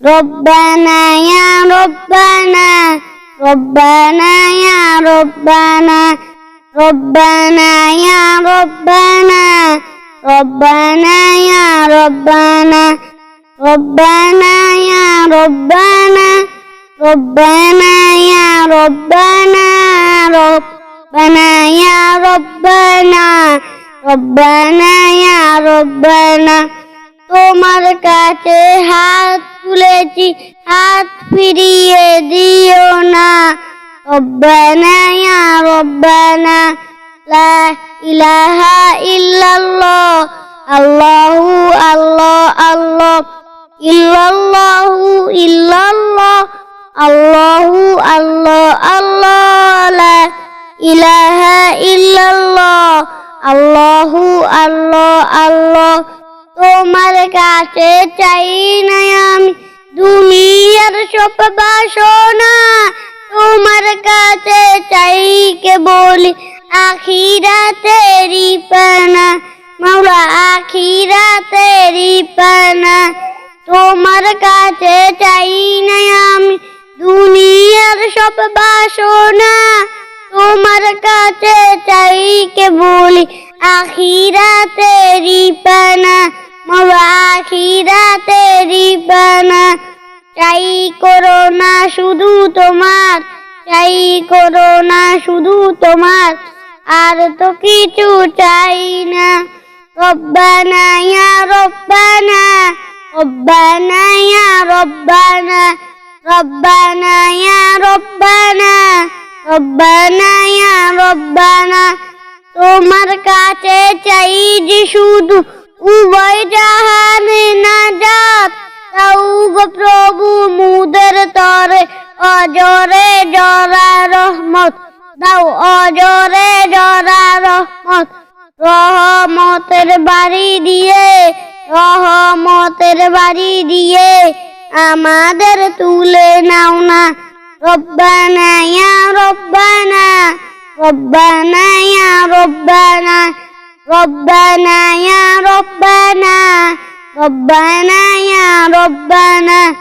ربنا يا ربنا ربنا يا ربنا ربنا يا ربنا ربنا يا ربنا ربنا يا ربنا ربنا يا ربنا ربنا يا ربنا ربنا يا ربنا তোমার কাছে হাত তুলেছি হাত ফিরিয়ে দিও না। রব্বানা রব্বানা, লা ইলাহা ইল্লাল্লাহ, আল্লাহু আল্লাহ আল্লাহ, ইল্লাল্লাহু ইল্লাল্লাহ, আল্লাহু আল্লাহ আল্লাহ, লা ইলাহা ইল্লাল্লাহ, আল্লাহু আল্লাহ আল্লাহ। তোমার কাছে চাই না আমি সব বাসনা তোমার কাছে চাই কে বলি আখিরা তেরি পানা। মাওলা আখিরা তেরি তোমার কাছে চাই না আমি দুনিয়ার সব বাসনা তোমার কাছে চাই কে বলি আখিরা তেরি পানা। মাওলা আখিরা তেরি চাই করো না শুধু তোমার চাই করো না শুধু তোমার, আর তো কিছু চাই না। রব্বানা ইয়া রব্বানা রব্বানা ইয়া রব্বানা রব্বানা ইয়া রব্বানা রব্বানা রব্বানা। তোমার কাছে চাই যে শুধু উভয় জাহানে না প্রভু মুদের তরে, অজরে জরা রহমত। দাও অজরে জরা রহমত। রহমতের বাড়ি দিয়ে, রহমতের বাড়ি দিয়ে আমাদের তুলে নাও না। রব্বানা রব্বানা রব্বানা রব্বানা রব্বানা রব্বানা রব্বানা ربنا